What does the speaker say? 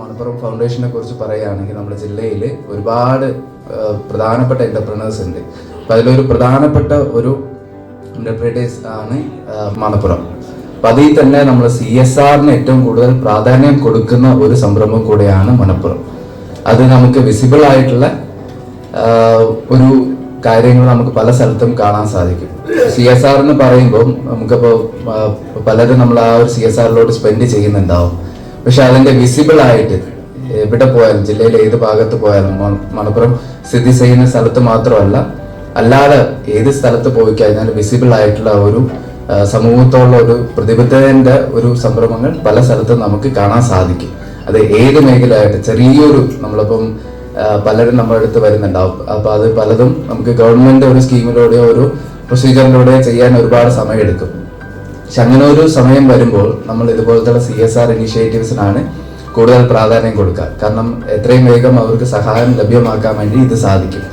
മലപ്പുറം ഫൗണ്ടേഷനെ കുറിച്ച് പറയുകയാണെങ്കിൽ നമ്മുടെ ജില്ലയിൽ ഒരുപാട് പ്രധാനപ്പെട്ട എന്റർപ്രണേഴ്സ് ഉണ്ട്. അപ്പം അതിലൊരു പ്രധാനപ്പെട്ട ഒരു എന്റർപ്രൈറ്റേഴ്സ് ആണ് മലപ്പുറം. അപ്പം അതിൽ തന്നെ നമ്മൾ സി എസ് ആറിന് ഏറ്റവും കൂടുതൽ പ്രാധാന്യം കൊടുക്കുന്ന ഒരു സംരംഭം കൂടെയാണ് മലപ്പുറം. അത് നമുക്ക് വിസിബിൾ ആയിട്ടുള്ള ഒരു കാര്യങ്ങൾ നമുക്ക് പല സ്ഥലത്തും കാണാൻ സാധിക്കും. സി എസ് ആർ എന്ന് പറയുമ്പോൾ നമുക്കിപ്പോൾ പലരും നമ്മൾ ആ ഒരു സി എസ് ആറിലോട്ട് സ്പെൻഡ് ചെയ്യുന്നുണ്ടാവും. പക്ഷെ അതിന്റെ വിസിബിൾ ആയിട്ട് എവിടെ പോയാലും ജില്ലയിലെ ഏത് ഭാഗത്ത് പോയാലും മണപ്പുറം സ്ഥിതി ചെയ്യുന്ന സ്ഥലത്ത് മാത്രമല്ല അല്ലാതെ ഏത് സ്ഥലത്ത് പോയി കഴിഞ്ഞാൽ വിസിബിൾ ആയിട്ടുള്ള ഒരു സമൂഹത്തോടുള്ള ഒരു പ്രതിബദ്ധതന്റെ ഒരു സംരംഭങ്ങൾ പല സ്ഥലത്തും നമുക്ക് കാണാൻ സാധിക്കും. അത് ഏത് മേഖലയായിട്ട് ചെറിയൊരു നമ്മളിപ്പം പലരും നമ്മുടെ അടുത്ത് വരുന്നുണ്ടാവും. അപ്പൊ അത് പലതും നമുക്ക് ഗവൺമെന്റ് ഒരു സ്കീമിലൂടെയോ ഒരു പ്രൊസീജിയറിലൂടെയോ ചെയ്യാൻ ഒരുപാട് സമയമെടുക്കും. പക്ഷെ അങ്ങനെ ഒരു സമയം വരുമ്പോൾ നമ്മൾ ഇതുപോലത്തെ സി എസ് ആർ ഇനിഷ്യേറ്റീവ്സിനാണ് കൂടുതൽ പ്രാധാന്യം കൊടുക്കുക. കാരണം എത്രയും വേഗം അവർക്ക് സഹായം ലഭ്യമാക്കാൻ വേണ്ടി ഇത് സാധിക്കും.